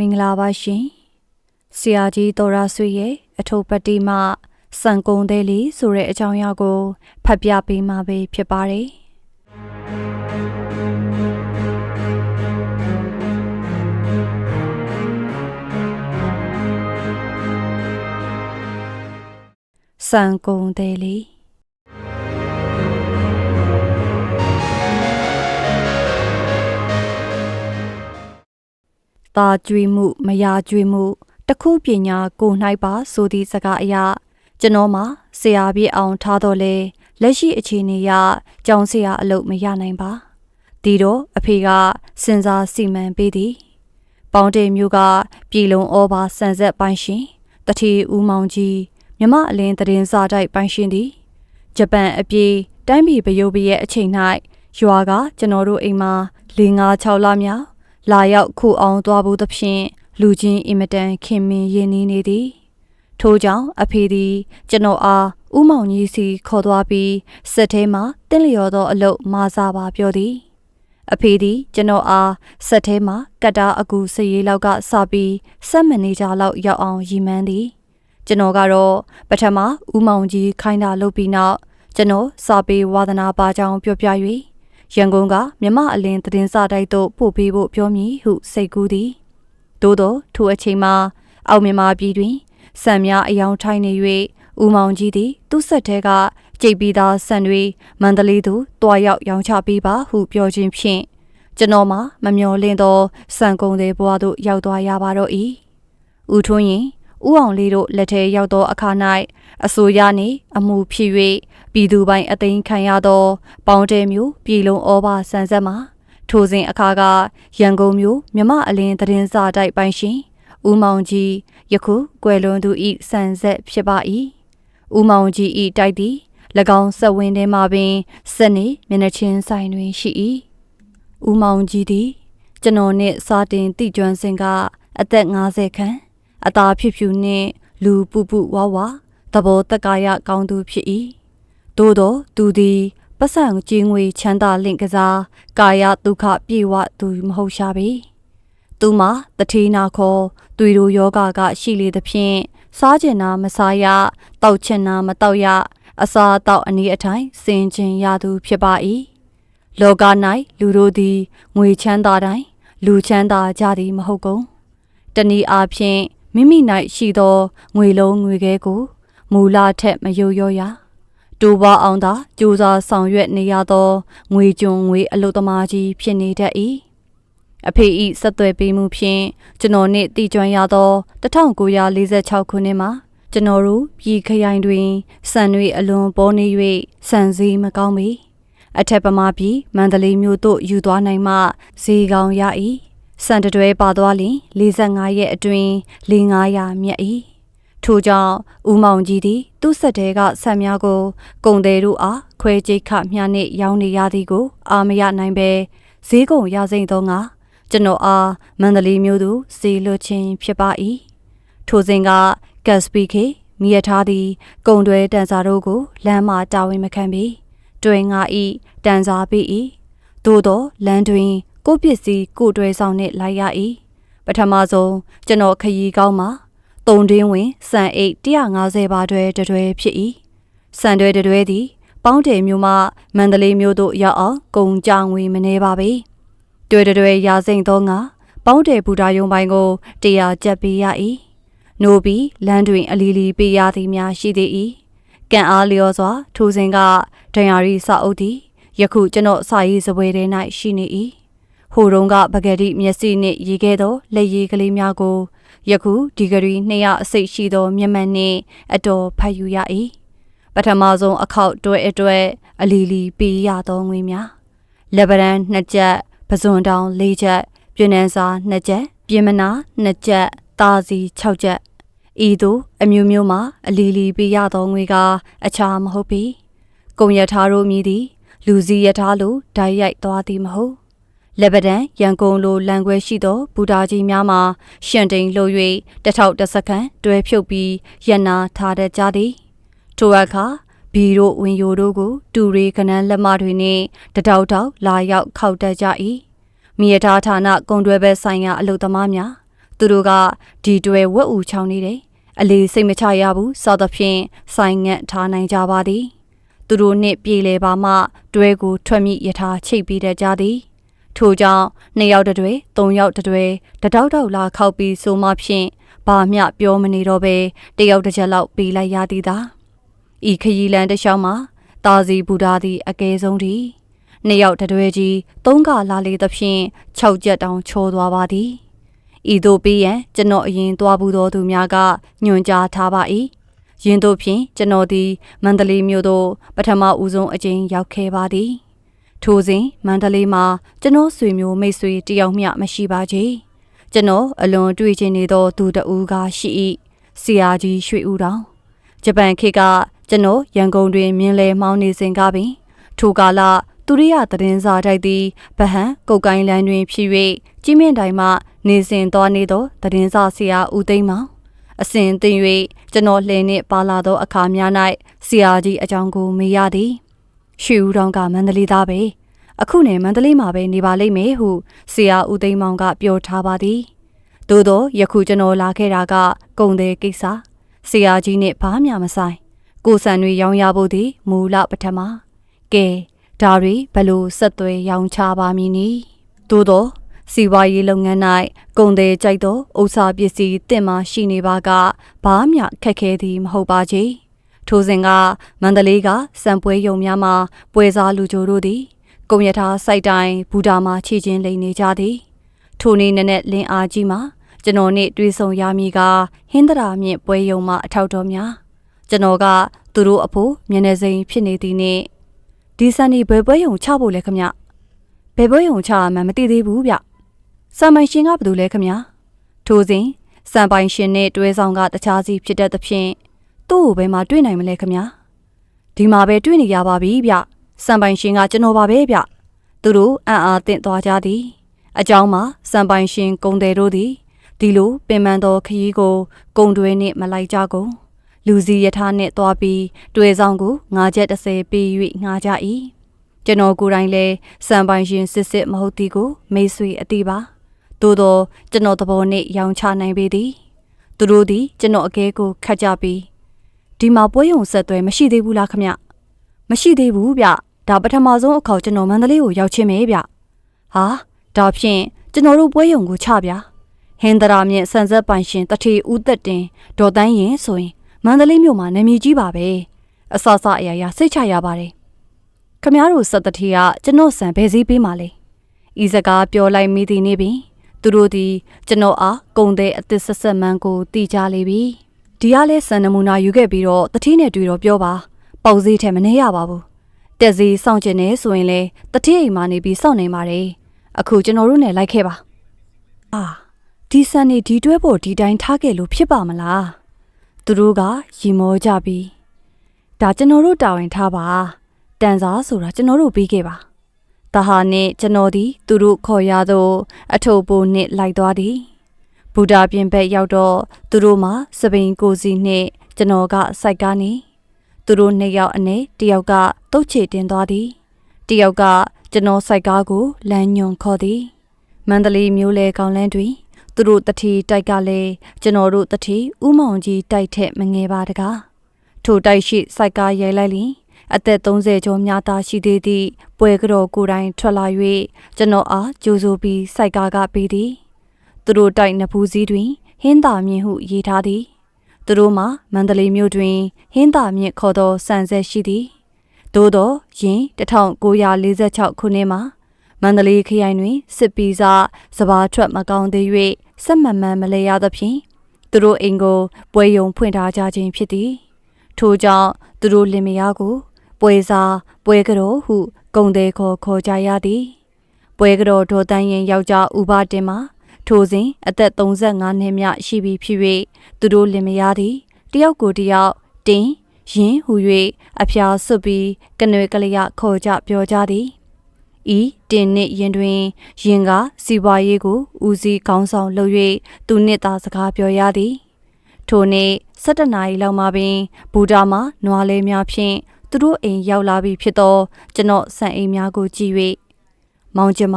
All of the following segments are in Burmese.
မင်္ဂလာပါရှင်ဆရာကြီးတော်ရဆွေရဲ့အထုပ်ပတ္တိမစံကုံသေးလေးဆိုတဲ့အကြောင်းအရာကိုဖတ်ပြပေးမှာပဲဖြစ်ပါတယ်စံကုံသေးလေး သာကြွေမှုမယာကြွေမှုတခုပညာကို၌ပါဆိုသည့်စကားအရာကျွန်တော်မှာဆရာပြည့်အောင်ထားတော့လေလက်ရှိအခြေအနေရကြောင်ဆရာအလုပ်မရနိုင်ပါဒီတော့အဖေကစဉ်းစားစီမံပေးသည်ပေါင်းတေမျိုးကပြည်လုံးဩဘာဆန်ဆက်ပိုင်ရှင်တတိဦးမောင်ကြီးမြမအလင်းတရင်စာတိုက်ပိုင်ရှင်သည်ဂျပန်အပြေးတိုင်းပြည်ပယုတ်ပရဲ့အချိန်၌ရွာကကျွန်တော်တို့အိမ်မှာ၄၅6လမြောက် လာရောက်ခုအောင်သွားဖို့သဖြင့်လူချင်းအင်မတန်ခင်မင်ရင်းနှီးနေသည်ထို့ကြောင့်အဖေသည်ကျွန်တော်အားဥမောင်ကြီးစီခေါ်သွားပြီးစက်ထဲမှတင်းလျော်သောအလုပ်မစားပါပြောသည်အဖေသည်ကျွန်တော်အားစက်ထဲမှကတ်တာအကူစရေးလောက်ကစပြီးစက်မန်နေဂျာလောက်ရောက်အောင်ရည်မှန်းသည်ကျွန်တော်ကတော့ပထမဥမောင်ကြီးခိုင်းတာလုပ်ပြီးနောက်ကျွန်တော်စာပေဝါသနာပါကြောင်းပြောပြ၍ ရန်ကုန်ကမြမအလင်းသတင်းစာတိုက်သို့ပို့ပေးဖို့ပြောမည်ဟုစိတ်ကူးသည်သို့သောထိုအချိန်မှာအောင်မြမပြည်တွင်စံများအယောင်ထိုင်နေ၍ဦးမောင်ကြီးသည်သူ့ဆက်ထဲကကြိတ်ပြီးသားဆန်တွေမန္တလေးသို့တွားရောက်ရောင်းချပေးပါဟုပြောခြင်းဖြင့်ကျွန်တော်မှမမျော်လင့်သောစံကုန်တဲ့ဘဝသို့ရောက်သွားရပါတော့၏ဦးထွန်းရင်ဦးအောင်လေးတို့လက်ထဲရောက်သောအခါ၌အစိုးရနှင့်အမှုဖြစ်၍ ပြည်သူပိုင်အသိမ်းခံရသော ပေါင်းတဲမျိုးပြည်လုံးဩဘာဆန်ဆက်မှာထိုစဉ်အခါကရန်ကုန်မြို့မြမအလင်းသတင်းစာတိုက်ပိုင်ရှင်ဦးမောင်ကြီးယခုကွယ်လွန်သူဤဆန်ဆက်ဖြစ်ပါ၏ဦးမောင်ကြီးဤတိုက်သည်၎င်းစက်ဝင်းထဲမှပင်စက်နေမျက်နှာချင်းဆိုင်တွင်ရှိ၏ဦးမောင်ကြီးသည်ကျွန်တော်နှင့်စာတင်တိကျွမ်းစဉ်ကအသက်50ခန့်အသာဖြစ်ဖြူနှင့်လူပူပူဝါဝါသဘောတက္ကာယကောင်းသူဖြစ်၏ သို့သောသူသည်ပတ်စံကြီးငွေချမ်းသာလင့်ကစားကာယဒုက္ခပြေဝသူမဟုတ်ရှာပေသူမှာတထေးနာခေါ်သွေတို့ယောဂကရှိလေသဖြင့်စားကျင်နာမစားရတောက်ချင်နာမတောက်ရအစာတောက်အနည်းအထိုင်စင်ကျင်ရသူဖြစ်ပါ၏လောက၌လူတို့သည်ငွေချမ်းသာတိုင်းလူချမ်းသာကြသည်မဟုတ်ကုန်တနည်းအားဖြင့်မိမိ၌ရှိသောငွေလုံးငွေခဲကိုမူလထက်မယုံရောရ တူပါအောင်သာကြိုးစားဆောင်ရွက်နေရသောငွေကြုံငွေအလုသမားကြီးဖြစ်နေတတ်၏အဖေဤဆက်သွယ်ပေးမှုဖြင့်ကျွန်တော်နှင့်တည်ကျွမ်းရသော1946ခုနှစ်မှာကျွန်တော်တို့ပြည်ခရိုင်တွင်စံတွေအလွန်ပေါ်နေ၍စံစည်းမကောင်းပေအထက်ပမာပြည်မန္တလေးမြို့သို့ယူသွားနိုင်မှဈေးကောင်းရ၏စံတတွဲပါသွားလျင်45ရက်အတွင်း4900မြတ်၏ ထို့ကြောင့်ဦးမောင်ကြီးသည် သူ့ဆက်တဲကဆက်များကိုကုံသေးတို့အားခွဲကြိတ်ခမျှနှင့်ရောင်းနေရသည်ကို အာမရနိုင်ပဲဈေးကုံရစိမ့်သောငါကျွန်တော်အားမန္တလေးမြို့သို့ဈေးလွှတ်ခြင်းဖြစ်ပါ၏ထိုစဉ်ကကတ်စပီခေမိရထားသည်ကုံတွဲတန်စာတို့ကိုလမ်းမှတာဝန်မခံပေတွင်ငါဤတန်စာပေ၏သို့သောလမ်းတွင် ကိုပစ္စည်းကိုတွဲဆောင်နှင့်လိုက်ရ၏ပထမဆုံးကျွန်တော်ခရီးကောင်းမှာ တုံတွင်းဝင်စံအိတ်150ပါတွဲတတွဲဖြစ်၏စံတွဲတတွဲသည် ပေါင်းတယ်မျိုးမှမန္တလေးမျိုးသို့ရောက်အောင်ကုန်ကြငွေမနှဲပါပေတွဲတတွဲရာစိမ့်သောငါပေါင်းတယ်ဘူတာယုံပိုင်းကိုတရားကြက်ပေးရ၏နိုးပြီးလမ်းတွင် အလီလီပေးရသည်များရှိသေး၏ကံအားလျော်စွာ ထိုစဉ်ကဒဏ်ရာရီစာအုပ်သည်ယခုကျွန်တော်စာရေးစပွဲထဲ၌ရှိနေ၏ဟိုတုန်းကပကတိမျက်စိနှင့်ရေးခဲ့သောလက်ရည်ကလေးများကို ယခုဒီဂရီ200အစိတ်ရှိသောမျက်မှန်နှင့်အတော်ဖတ်ယူရ၏ပထမဆုံးအခောက်တွဲအတွက်အလီလီပေးရသောငွေများလက်ဗရန်2ချက်ပဇွန်တောင်4ချက်ပြင်းနှန်းစာ2ချက်ပြင်မနာ2ချက်တာစီ6ချက်ဤသို့အမျိုးမျိုးမှာအလီလီပေးရသောငွေကအခြားမဟုတ်ပေကုံရထားတို့မြည်သည် လူစီရထားလိုဓာတ်ရိုက်သွားသည်မဟုတ် လက်ပဒံရန်ကုန်လိုလန်ခွဲရှိသောဘူတာကြီးများမှာရှင်တိန်လှုပ်၍တထောက်တစကန်တွဲဖြုတ်ပြီးရန်နာထားတတ်ကြသည်ထိုအခါဘီတို့ဝင်ယိုတို့ကို တူရီခနန်းလက်မတွေနှင့်တတောက်တောက်လာရောက်ခောက်တတ်ကြ၏မိရထားဌာနကုံတွဲဘက်ဆိုင်ရာအလုသမားများသူတို့ကဒီတွဲဝက်ဦးချောင်းနေတယ်အလေးစိတ်မချရဘူးစသဖြင့်ဆိုင်ငတ်ထားနိုင်ကြပါသည် သူတို့နှင့်ပြေလေပါမှတွဲကိုထွက်မိယထာချိတ်ပြီးတဲ့ကြသည် ထို့ကြောင့်နှစ်ယောက်တစ်တွေသုံးယောက်တစ်တွေတတောက်တောက်လာခောက်ပြီးဆိုမှဖြင့်ဘာမျှပြောမနေတော့ပဲတယောက်တစ်ချက်လောက်ပေးလိုက်ရသည်သာဤခရီးလန်တစ်လျှောက်မှာတာစီဘူတာသည်အကဲဆုံးသည်နှစ်ယောက်တစ်တွေကြီးသုံးကလာလေသဖြင့်၆ချက်တောင်ချောသွားပါသည်ဤသို့ပြီးရန်ကျွန်တော်အရင်သွားဘူးသောသူများကညွှန်ကြားထားပါ၏ယင်းတို့ဖြင့်ကျွန်တော်သည်မန္တလေးမြို့သို့ပထမဦးဆုံးအကြိမ်ရောက်ခဲ့ပါသည် ထိုစဉ်မန္တလေးမှာကျွန်တော်ဆွေမျိုးမိတ်ဆွေတယောက်မျှမရှိပါချေကျွန်တော်အလွန်တွေ့ချင်နေသောသူတဦးကရှိ၏ဆရာကြီးရွှေဦးတော်ဂျပန်ခေတ်ကကျွန်တော်ရန်ကုန်တွင်မြင်းလဲမှောင်းနေစဉ်ကပင်ထိုကာလသူရိယသတင်းစာတိုက်သည်ဗဟန်ကုတ်ကိုင်းလန်းတွင်ဖြစ်၍ကြီးမြင့်တိုင်မှနေစဉ်သွားနေသောသတင်းစာဆရာဦးသိန်းမောင်အစဉ်သင်၍ကျွန်တော်လှည့်နှင့်ပါလာသောအခါများ၌ဆရာကြီးအကြောင်းကိုမေးရသည် ရွှေဦးတော်ကမန္တလေးသားပဲအခုနေမန္တလေးမှာပဲနေပါလိမ့်မယ်ဟုဆရာဦးသိန်းမောင်ကပြောထားပါသည်သို့သောယခုကျွန်တော်လာခဲ့တာကကုံတဲ့ကိစ္စဆရာကြီးနှင့်ဘာမှမဆိုင် ကိုဆန်တွေရောင်းရဖို့သည်မူလပထမကဲဒါတွေဘလို့ဆက်သွဲရောင်းချပါမည်နီသို့သောစီဝါရေးလုပ်ငန်း၌ကုန်သည်ကြိုက်သောဥစ္စာပစ္စည်းတင့်မှရှိနေပါကဘာမှခက်ခဲသည်မဟုတ်ပါချေ ထိုစဉ်ကမန္တလေးကစံပွဲယုံများမှာပွဲစားလူကြိုတို့သည်ကုံရထားစိုက်တိုင်းဘူတာမှာခြေချင်းလိန်နေကြသည်ထိုနေ့နဲ့နဲ့လင်းအားကြီးမှာကျွန်တော်နဲ့တွေ့ဆုံရမည်ကဟင်းတရာမြင့်ပွဲယုံမှာအထောက်တော်များကျွန်တော်ကသူတို့အဖို့မျက်နှာစိမ်ဖြစ်နေသည်နှင့်ဒီစံဒီဘယ်ပွဲယုံချဖို့လဲခမဘယ်ပွဲယုံချမှမသိသေးဘူးဗျစံပိုင်ရှင်ကဘယ်သူလဲခမထိုစဉ်စံပိုင်ရှင်နဲ့တွဲဆောင်ကတခြားစီဖြစ်တဲ့သဖြင့် သူ့ကိုဘယ်မှာတွေ့နိုင်မလဲခမဒီမှာပဲတွေ့နေရပါပြီဗျစံပိုင်ရှင်ကကျွန်တော်ပါပဲဗျသူတို့အံ့အားသင့်သွားကြသည်အကြောင်းမှာစံပိုင်ရှင်ကုံတယ်တို့သည်ဒီလိုပင်ပန်းသောခရီးကိုကုံတွဲနှင့်မလိုက်ကြကုန်လူစီယထာနှင့်သွားပြီးတွေ့ဆောင်ကိုငါးချက်30ပေး၍ငှားကြ၏ကျွန်တော်ကိုယ်တိုင်လည်းစံပိုင်ရှင်စစ်စစ်မဟုတ်သည်ကိုမိတ်ဆွေအတိပါသို့သောကျွန်တော်သဘောနှင့်ရောင်ချနိုင်ပေသည်သူတို့သည်ကျွန်တော်အကဲကိုခတ်ကြပြီး ဒီမှာပွဲရုံဆက်သွဲမရှိသေးဘူးလားခမမရှိသေးဘူးဗျဒါပထမဆုံးအခေါက်ကျွန်တော်မန္တလေးကိုရောက်ချင်းပဲဗျဟာဒါဖြင့်ကျွန်တော်တို့ပွဲရုံကိုချဗျဟင်္ဒရာမြင့်ဆန်ဆက်ပိုင်ရှင်တထေဦးသက်တင်ဒေါ်တန်းရင်ဆိုရင်မန္တလေးမြို့မှာနာမည်ကြီးပါပဲအဆအဆအရာရာစိတ်ချရပါတယ်ခမားတို့စက်တထေကကျွန်တော်ဆန်ဘယ်စည်းပေးမှလဲဤစကားပြောလိုက်မိသည်နေပင်သူတို့သည်ကျွန်တော်အားကုံတဲ့အစ်စ်ဆက်ဆက်မှန်းကိုတီးကြလေပြီ ဒီကလဲစံနမူနာယူခဲ့ပြီးတော့တတိနဲ့တွေ့တော့ပြောပါပေါက်စည်းထဲမနေရပါဘူးတက်စီစောင့်ကျင်နေဆိုရင်လေတတိအိမ်မှာနေပြီးစောင့်နေပါတယ်အခုကျွန်တော်တို့နဲ့လိုက်ခဲ့ပါအာဒီစံနေဒီတွဲဖို့ဒီတိုင်းထားခဲ့လို့ဖြစ်ပါမလားသူတို့ကရီမောကြပြီးဒါကျွန်တော်တို့တာဝန်ထားပါတန်စားဆိုတာကျွန်တော်တို့ပြီးခဲ့ပါတဟာနှင့်ကျွန်တော်သည်သူတို့ခေါ်ရသောအထုပ်ပိုးနှင့်လိုက်သွားသည် ဘူတာပြင်ဘက်ရောက်တော့သူတို့မှစပိန်ကိုစီနှင့်ကျွန်တော်ကစိုက်ကားနေသူတို့နှစ်ယောက်အနည်းတယောက်ကတုတ်ချေတင်သွားသည်တယောက်ကကျွန်တော်စိုက်ကားကိုလမ်းညွန်ခေါ်သည်မန္တလေးမျိုးလေကောင်းလန်းတွင်သူတို့တတိတိုက်ကလည်းကျွန်တော်တို့တတိဥမောင်ကြီးတိုက်ထက်မငယ်ပါတကားထိုတိုက်ရှိစိုက်ကားရိုက်လိုက်လျင်အသက်30ကျော်များသားရှိသေးသည့်ပွဲကြော်ကိုယ်တိုင်ထွက်လာ၍ကျွန်တော်အားကြိုးဆိုပြီးစိုက်ကားကပေးသည် သူတို့တိုက်နဖူးစည်းတွင် ဟင်းသာမြင့်ဟုရေးထားသည်သူတို့မှာမန္တလေးမြို့တွင် ဟင်းသာမြင့်ခေါ်သောစံဆက်ရှိသည်သို့သောယင်1946ခုနှစ်မှာမန္တလေးခရိုင်တွင်စစ်ပီးစာစဘာထွက်မကောင်းသေး၍စက်မှန်မှန်မလဲရသဖြင့်သူတို့အိမ်ကိုပွဲယုံဖွင့်ထားကြခြင်းဖြစ်သည်ထို့ကြောင့်သူတို့လင်မယားကို ပွဲစားပွဲကြော်ဟုဂုံသေးခေါ်ခေါ်ကြရသည်ပွဲကြော်ဒေါ်တန်းရင်ယောက်ျားဥပတင်မှာ ထိုစဉ်အသက်35နှစ်မြရှိပြီဖြစ်၍သူတို့လင်မယားသည်တယောက်ကိုတယောက်တင်းရင်ဟူ၍အဖျားဆွပြီးကနွေကလေးရခေါ်ကြပြောကြသည်ဤတင်နစ်ရင်တွင်ရင်ကစီပွားရေးကိုဦးစီးခေါင်းဆောင်လုပ်၍သူနှစ်သာစကားပြောရသည်ထိုနေ့17နာရီလောက်မှပင်ဘူတာမှာနွားလေးများဖြင့်သူတို့အိမ်ရောက်လာပြီဖြစ်သောကျွန်တော်ဆန်အိမ်များကိုကြည့်၍မောင်ကျမ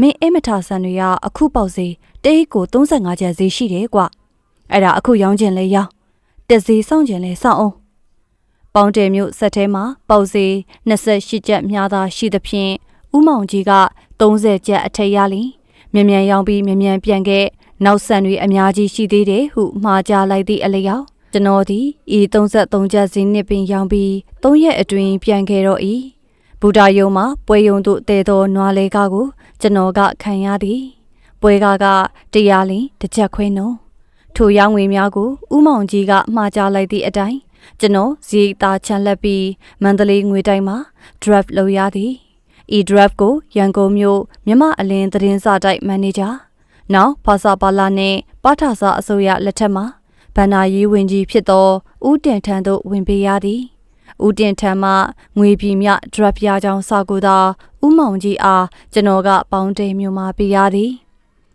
မင်းအိမ်မထဆန်တွေကအခုပေါက်စီတတိတ်ကို35ကျပ်ဈေးရှိတယ်ကွအဲ့ဒါအခုရောင်းခြင်းလဲရောင်းတက်ဈေးစောင့်ခြင်းလဲစောင့်အောင်ပေါင်းတယ်မျိုးဆက်ထဲမှာပေါက်ဈေး28ကျပ်များသာရှိသဖြင့်ဥမောင်ကြီးက30ကျပ်အထက်ရလီမြန်မြန်ရောင်းပြီးမြန်မြန်ပြန်ခဲ့နောက်ဆန်တွေအများကြီးရှိသေးတယ်ဟုမှားကြလိုက်သည့်အလျောက်ကျွန်တော်သည်ဤ33ကျပ်ဈေးနှစ်ပင်ရောင်းပြီး3ရက်အတွင်းပြန်ခဲ့တော့၏ဘူတာယုံမှာပွဲယုံတို့တဲသောနွားလေးကားကို ကျွန်တော်ကခံရသည်ပွဲကားကတရားလင်တစ်ချက်ခွဲနှုံထိုရောင်းငွေများကိုဥမောင်ကြီးကမှားကြလိုက်သည့်အတိုင်းကျွန်တော်ဇီတာချန်လက်ပြီးမန္တလေးငွေတိုင်းမှာ draft လုပ်ရသည်ဤ draft ကိုရန်ကုန်မြို့မြမအလင်းသတင်းစာတိုက်မန်နေဂျာနောက်ဖာစာပါလာနဲ့ပထစာအစိုးရလက်ထက်မှာဗန္နာရေးဝင်ကြီးဖြစ်သောဦးတင်ထန်းတို့ဝင်ပေးရသည် ဦးတင်ထန်းမှငွေပြည်မြ drop ပြကြောင်းစာကူသာဦးမောင်ကြီးအားကျွန်တော်ကပေါင်းတယ်မြို့မှာပေးရသည်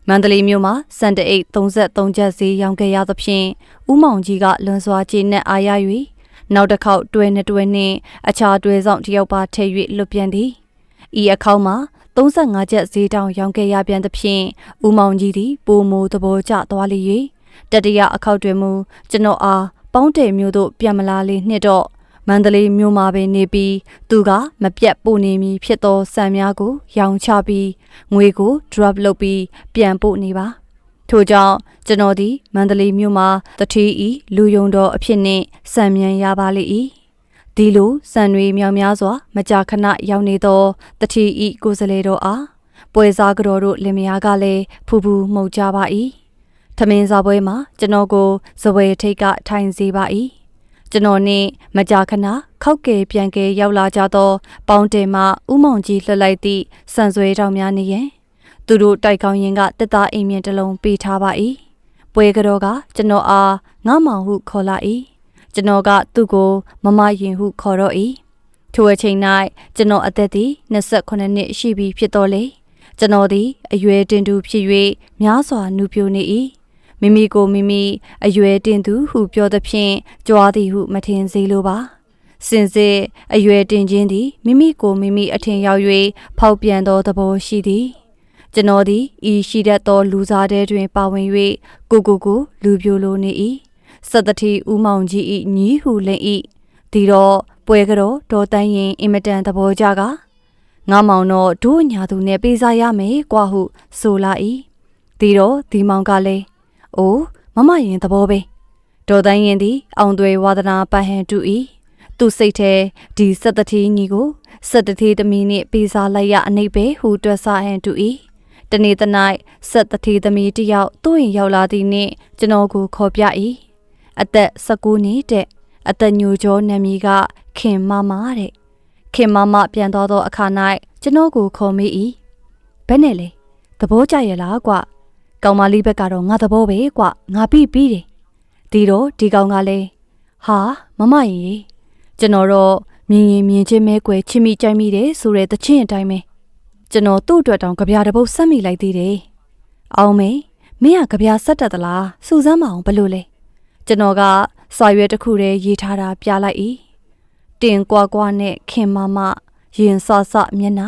မန္တလေးမြို့မှာစန်တအိတ်33ကျပ်ဈေးရောင်းခဲ့ရသဖြင့်ဦးမောင်ကြီးကလွန်စွာကျေနပ်အားရ၍နောက်တစ်ခေါက်တွဲနဲ့တွဲနှင့်အခြားတွဲဆောင်တယောက်ပါထည့်၍လွတ်ပြန်သည်ဤအခေါက်မှာ35ကျပ်ဈေးတောင်ရောင်းခဲ့ရပြန်သဖြင့်ဦးမောင်ကြီးသည်ပိုမိုသဘောကျသွားလေ၍တတရအခောက်တွင်မူကျွန်တော်အားပေါင်းတယ်မျိုးတို့ပြန်မလာလေနှစ်တော့ မန္တလေးမြို့မှာပင်နေပြီးသူကမပြတ်ပို့နေမည်ဖြစ်သောစံများကို ရောင်းချပြီးငွေကို drop လုပ်ပြီးပြန်ပို့နေပါထို့ကြောင့်ကျွန်တော်သည်မန္တလေးမြို့မှာတတိဤလူယုံတော်အဖြစ်နှင့်စံမြန်ရပါလိမ့်၏ဒီလိုစံတွေမြောင်များစွာ မကြာခဏရောက်နေသောတတိဤကိုယ်စလေတော်အားပွဲစားကြော်တို့လင်မယားကလည်းဖူဖူမှုတ်ကြပါ၏ထမင်းစားပွဲမှာကျွန်တော်ကိုဇပွဲထိတ်ကထိုင်စေပါ၏ ကျွန်တော်နှင့်မကြာခဏခောက်ကဲပြန်ကဲရောက်လာကြသော ပေါင်းတယ်မှဥမောင်ကြီးလှလိုက်သည့်စံဆွဲတောင်များနေရင်သူတို့တိုက်ကောင်းရင်ကတက်သားအိမ်မြင့်တစ်လုံးပေးထားပါ၏ပွဲကြောကကျွန်တော်အားငါမောင်ဟုခေါ်လာ၏ကျွန်တော်ကသူ့ကိုမမရင်ဟုခေါ်တော့၏ထိုအချိန်၌ကျွန်တော်အသက်သည်28နှစ်ရှိပြီဖြစ်တော်လေကျွန်တော်သည်အရွယ်တင်သူဖြစ်၍များစွာနူပြိုနေ၏ မိမိကိုမိမိအရွယ်တင်သူဟုပြောသဖြင့်ကြွားသည်ဟုမထင်စေလိုပါစင်စစ်အရွယ်တင်ခြင်းသည်မိမိကိုမိမိအထင်ရောက်၍ဖောက်ပြန်သောသဘောရှိသည်ကျွန်တော်သည်ဤရှိတတ်သောလူစားတဲတွင်ပါဝင်၍ကိုကိုကိုလူပြိုလိုနေ၏စတတိဦးမောင်ကြီးဤညီဟုလင်ဤဒီတော့ပွဲကြောဒေါ်တန်းရင်အင်မတန်သဘောကြကငါမောင်တော့ဒို့ညာသူနဲ့ပေးစားရမယ်ကွာဟုဆိုလာ၏ဒီတော့ဒီမောင်ကလည်း အိုးမမရင်သဘောပဲဒေါ်တန်းရင်သည်အောင်သွေဝါဒနာပဟန်တူ၏သူစိတ်ထဲဒီစက်တတိညီကိုစက်တတိသမီးနှင့်ပေးစားလိုက်ရအနိပ်ပဲဟုတွက်ဆဟန်တူ၏တနေ့တနိုက်ဆက်တထေသမီးတယောက်သူ့ရင်ရောက်လာသည်နှင့်ကျွန်တော်ကိုခေါ်ပြ၏အသက်19နှစ်တဲ့အသက်ညိုကျော်နာမည်ကခင်မမတဲ့ခင်မမပြန်သွားသောအခါ၌ကျွန်တော်ကိုခေါ်မိ၏ဘယ်နဲ့လဲသဘောကျရဲ့လားကွ ကောင်မလေးဘက်ကတော့ငါသဘောပဲကွငါပြီးပြီးတယ်ဒီတော့ဒီကောင်ကလည်းဟာမမရင်ကျွန်တော်တော့မြင်ရင်မြင်ချင်းမဲကွယ်ချစ်မိကြိုက်မိတယ်ဆိုတဲ့တချင်းအတိုင်းပဲကျွန်တော်သူ့အတွက်တောင်ကြပြားတစ်ပုတ်ဆက်မိလိုက်သေးတယ်အောင်မေမင်းကကြပြားဆက်တတ်သလားစူစမ်းမအောင်ဘလို့လဲကျွန်တော်ကစာရွက်တစ်ခုတည်းရေးထားတာပြလိုက်၏တင်ကွာကွာနဲ့ခင်မမရင်ဆဆမျက်နှာ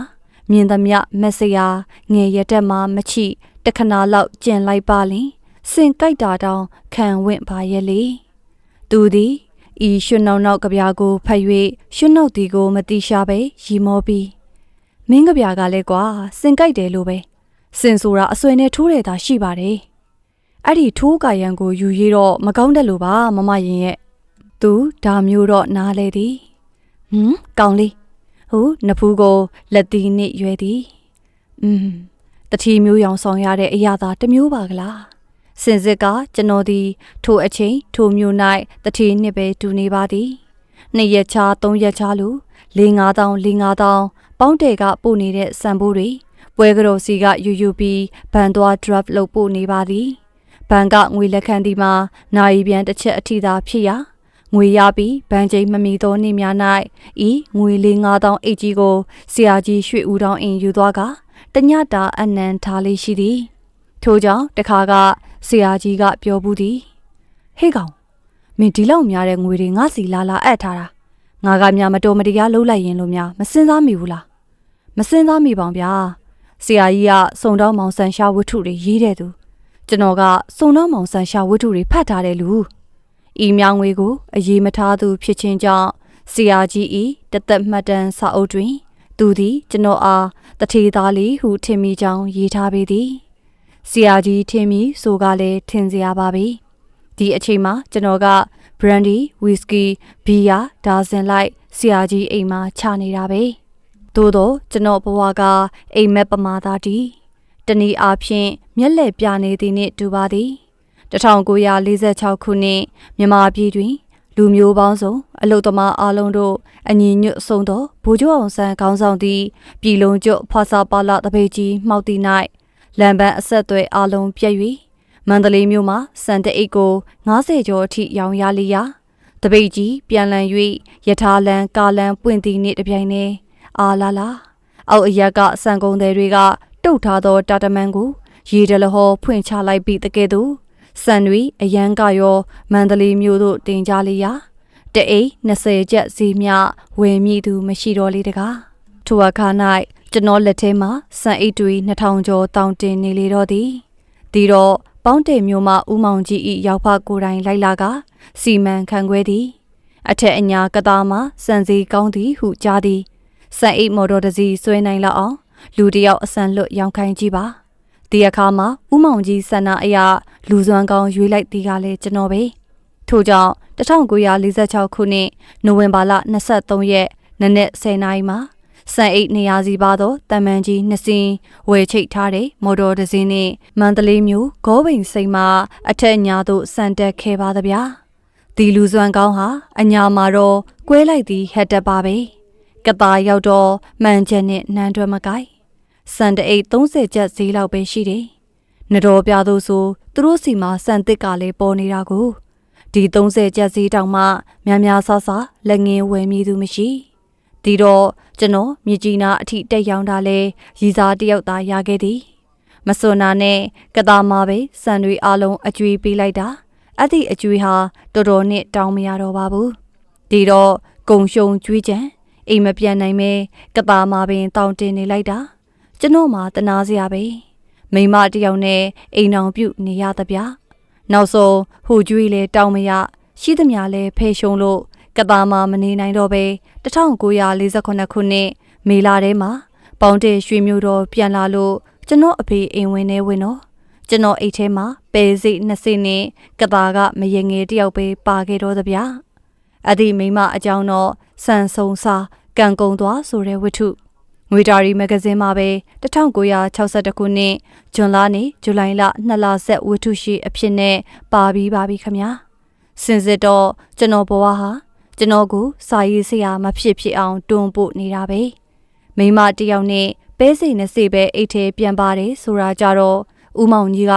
မြင်သမျှမက်ဆေယာငယ်ရတက်မှမချိ တခဏလောက်ကျင်လိုက်ပါလင်စင်ကြိုက်တာတောင်ခံဝင့်ပါရဲ့လေသူသည်ဤရွှွနောက်နောက်ကဗျာကိုဖတ်၍ရွှွနောက်တီကိုမတိရှာပဲရီမောပြီးမင်းကဗျာကလည်းကွာစင်ကြိုက်တယ်လို့ပဲစင်ဆိုတာအစွဲနဲ့ထိုးတယ်သာရှိပါတယ်အဲ့ဒီထိုးကာယံကိုယူရတော့မကောင်းတယ်လို့ပါမမရင်ရဲ့သူဒါမျိုးတော့နားလေသည်ဟမ်ကောင်းလေးဟိုနဖူးကိုလက်တီးနစ်ရွယ်သည်อืม တတိမျိုးရောင်ဆောင်ရတဲ့အရာသာတစ်မျိုးပါကလားစင်စစ်ကကျွန်တော်သည် ထိုအချိန်ထိုမျိုး၌တတိနှစ်ပဲတူနေပါသည်နှစ်ရက်ချာသုံးရက်ချာလို့၄၅တောင်း၄၅တောင်းပေါင်းတယ်ကပို့နေတဲ့စံပိုးတွေပွဲကြော်စီကယူယူပြီးဘန်သွား drop လုပ်ပို့နေပါသည်ဘန်ကငွေလက်ခံသည်မှာနိုင်ပြန်တစ်ချက်အထိသာဖြစ်ရာငွေရပြီးဘန်ကျိမမီသောနေ့များ၌ဤငွေလေး9000အိတ်ကြီးကိုဆရာကြီးရွှေဦးတောင်းအင်ယူသွားက တညတာအနံထားလေးရှိသည်ထို့ကြောင့်တခါကဆရာကြီးကပြောဘူးသည်ဟေးကောင်မင်းဒီလောက်များတဲ့ငွေတွေငါစီလာလာအပ်ထားတာငါကများမတော်မတရားလှုပ်လိုက်ရင်လို့များမစင်စားမိဘူးလားမစင်စားမိပါဗျာဆရာကြီးကစုံတောင်းမောင်ဆန်ရှာဝတ္ထုတွေရေးတဲ့သူကျွန်တော်ကစုံတော့မောင်ဆန်ရှာဝတ္ထုတွေဖတ်ထားတဲ့လူဤမြောင်ငွေကိုအရေးမထားသူဖြစ်ခြင်းကြောင့်ဆရာကြီးဤတသက်မှတ်တမ်းစာအုပ်တွင် သူသည်ကျွန်တော်အား တထေသားလေးဟုထင်မိကြောင်းရေးထားပေသည်ဆရာကြီးထင်မိဆိုကလည်းထင်စရာပါပဲဒီအချိန်မှာကျွန်တော်က brandy whiskey ဘီယာဒါဇင်လိုက်ဆရာကြီးအိမ်မှာချနေတာပဲသို့တော့ကျွန်တော်ဘဝကအိမ်မက်ပမာသားတီတနည်းအားဖြင့်မျက်လက်ပြနေသည်နှင့်တူပါသည်1946ခုနှစ်မြန်မာပြည်တွင် လူမျိုးပေါင်းစုံအလုသမားအလုံးတို့အညီညွတ်ဆုံးသောဗိုလ်ချုပ်အောင်ဆန်းခေါင်းဆောင်သည့်ပြည်လုံးကျွတ်ဖွာစာပါလာတပိတ်ကြီးမှောက်သည့်၌လမ်းပန်းအဆက်အသွယ်အလုံးပြည့်၍မန္တလေးမြို့မှာစံတအိတ်ကို90ကျော်အထိရောင်းရလျာတပိတ်ကြီးပြန်လည်၍ယထာလန်ကာလန်ပွင့်သည့်နေ့တစ်ပြိုင်တည်းအာလာလာအောက်အရက်ကစံကုန်တွေတွေကတုတ်ထားသောတာတမန်ကိုရေတလဟောဖွင့်ချလိုက်ပြီးတကယ်တော့ စံတွေအရန်ကရောမန္တလေးမြို့သို့တင်ကြလျာတအိတ်20ကျပ်စီမြဝယ်မိသူမရှိတော့လေတကားထိုအခါ၌ကျွန်တော်လက်ထဲမှာစံအိတ်တွေ2000ကျော်တောင်းတင်နေလေတော့သည်ဒီတော့ပေါင်းတယ်မျိုးမှဦးမောင်ကြီးဤရောက်ဖကိုယ်တိုင်လိုက်လာကစီမံခံခွဲသည်အထက်အညာကတာမှာစံစီကောင်းသည်ဟုကြားသည်စံအိတ်မော်တော်တစီဆွဲနိုင်လောက်အောင်လူတယောက်အစံလွတ်ရောင်ခိုင်းကြည့်ပါ ဒီအခါမှာဦးမောင်ကြီးဆန္ဒအရာလူစွမ်းကောင်းရွေးလိုက်သည်ကလည်းကျွန်တော်ပဲထို့ကြောင့်1946ခုနှစ်နိုဝင်ဘာလ23ရက်နနက်10:00နာရီမှာစံအိတ်နေရာစီပါသောတမန်ကြီးနှစ်စင်းဝယ်ချိတ်ထားတဲ့မော်တော်တစ်စင်းနဲ့မန္တလေးမြို့ဂေါဘိန်စိန်မှာအထက်ညာသို့စံတက်ခဲ့ပါသဗျာဒီလူစွမ်းကောင်းဟာအညာမှာတော့ကွဲလိုက်သည်ဟက်တက်ပါပဲကတာရောက်တော့မှန်ချက်နဲ့နန်းတွဲမကိုက် စံတအိတ်30ကျပ်ဈေးလောက်ပဲရှိတယ်။နတော်ပြသို့ဆိုသူတို့စီမှာစံတစ်ကလည်းပေါ်နေတာကိုဒီ30ကျပ်ဈေးတောင်မှများများဆဆလက်ငင်းဝယ်မိသူမရှိ။ဒီတော့ကျွန်တော်မြကြီးနာအထိတက်ရောင်းတာလဲရီစားတယောက်သားရခဲ့သည်။မစွန်နာနဲ့ကတာမာပဲစံတွေအလုံးအကျွေးပေးလိုက်တာအဲ့ဒီအကျွေးဟာတော်တော်နဲ့တောင်းမရတော့ပါဘူး။ဒီတော့ကုံရှုံကျွေးကြံအိမ်မပြန်နိုင်မဲကတာမာပင်တောင်းတင်နေလိုက်တာ ကျွန်တော်မှတနာစရာပဲမိမတယောက်နဲ့အိမ်အောင်ပြုတ်နေရသဗျနောက်ဆုံးဟိုကျွေးလဲတောင်းမရရှိသမျှလဲဖဲရှုံလို့ကတာမမနေနိုင်တော့ပဲ1948ခုနှစ်မေလထဲမှာပေါင်းတဲ့ရွှေမျိုးတော်ပြန်လာလို့ကျွန်တော်အဖေအိမ်ဝင်နေဝင်တော့ကျွန်တော်အိတ်ထဲမှာပဲစိတ်နှစ်စိတ်နဲ့ကတာကမရေငယ်တယောက်ပဲပါခဲ့တော့သဗျအဲ့ဒီမိမအကြောင်းတော့ဆန်ဆုံစာကံကုံသွားဆိုတဲ့ဝတ္ထု ငွေတာရီမဂ္ဂဇင်းမှာပဲ1962ခုနှစ်ဇွန်လနေဇူလိုင်လ2လဆက်ဝတ္ထုရှိအဖြစ်နဲ့ပါပြီးပါပြီခမညာစင်စစ်တော့ကျွန်တော်ဘဝဟာကျွန်တော်ကိုစာရေးဆရာမဖြစ်ဖြစ်အောင်တွန်းပို့နေတာပဲမိမတယောက်နဲ့ပဲစိတ်နဲ့စိတ်ပဲအိတ်ထဲပြန်ပါတယ်ဆိုတာကြတော့ဦးမောင်ကြီးက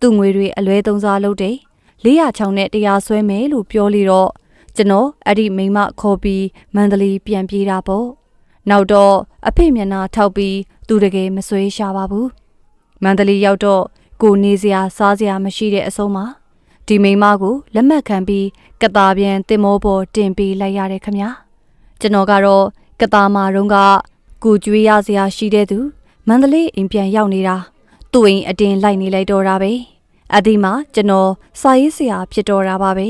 သူ့ငွေတွေအလွဲသုံးစားလုပ်တယ်400ချောင်းနဲ့တရားစွဲမယ်လို့ပြောလေတော့ကျွန်တော်အဲ့ဒီမိမခေါ်ပြီးမန္တလေးပြန်ပြေးတာပေါ့ နောက်တော့အဖေမျက်နှာထောက်ပြီးသူတကယ်မဆွေးရှာပါဘူးမန္တလေးရောက်တော့ကိုနေစရာစားစရာမရှိတဲ့အဆုံးမှာဒီမိမကိုလက်မှတ်ခံပြီးကတာပြန်တင်မောပေါ်တင်ပေးလိုက်ရတဲ့ခမညာကျွန်တော်ကတော့ကတာမာတုန်းကကိုကျွေးရစရာရှိတဲ့သူမန္တလေးအိမ်ပြန်ရောက်နေတာသူ့အိမ်အတင်းလိုက်နေလိုက်တော့တာပဲအဒီမှာကျွန်တော်စာရေးဆရာဖြစ်တော့တာပါပဲ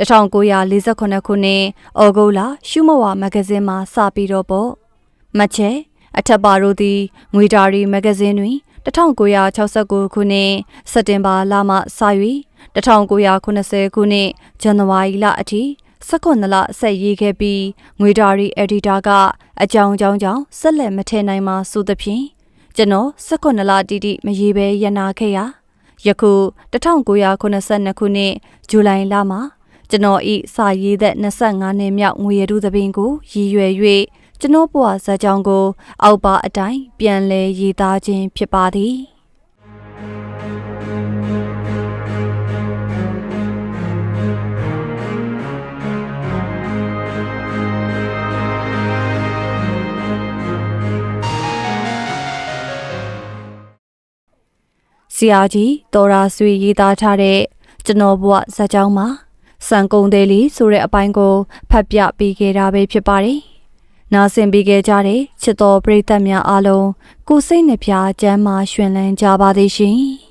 1948ခုနှစ်ဩဂုတ်လရှုမဝမဂ္ဂဇင်းမှာစပြီးတော့ပေါ့မချဲအထက်ပါတို့သည်ငွေတာရီမဂ္ဂဇင်းတွင်1969ခုနှစ်စက်တင်ဘာလမှစ၍1990ခုနှစ်ဇန်နဝါရီလအထိ18လဆက်ရေးခဲ့ပြီးငွေတာရီအက်ဒီတာကအကြောင်းကြောင်းကြောင့်ဆက်လက်မထည့်နိုင်မှဆိုသဖြင့်ကျွန်တော်18လတိတိမရေးဘဲရနာခဲ့ရာယခု1982ခုနှစ်ဇူလိုင်လမှာ ကျွန်တော်ဤစာရေးသက်25နှစ်မြောက်ငွေရတုသပင်ကိုရည်ရွယ်၍ကျွန်တော်ဘဝဇာကြောင်ကို အောက်ပါအတိုင်းပြန်လဲရေးသားခြင်းဖြစ်ပါသည်ဆရာကြီးတော်ရာဆွေရေးသားထားတဲ့ကျွန်တော်ဘဝဇာကြောင်မှာ စံကုံတယ်လီဆိုတဲ့အပိုင်းကိုဖတ်ပြပေးခဲ့တာပဲဖြစ်ပါတယ်နာဆင်ပေးခဲ့ကြတဲ့ချစ်တော်ပရိသတ်များအားလုံးကိုစိတ်နှပြချမ်းမာရွှင်လန်းကြပါသေးရှင်။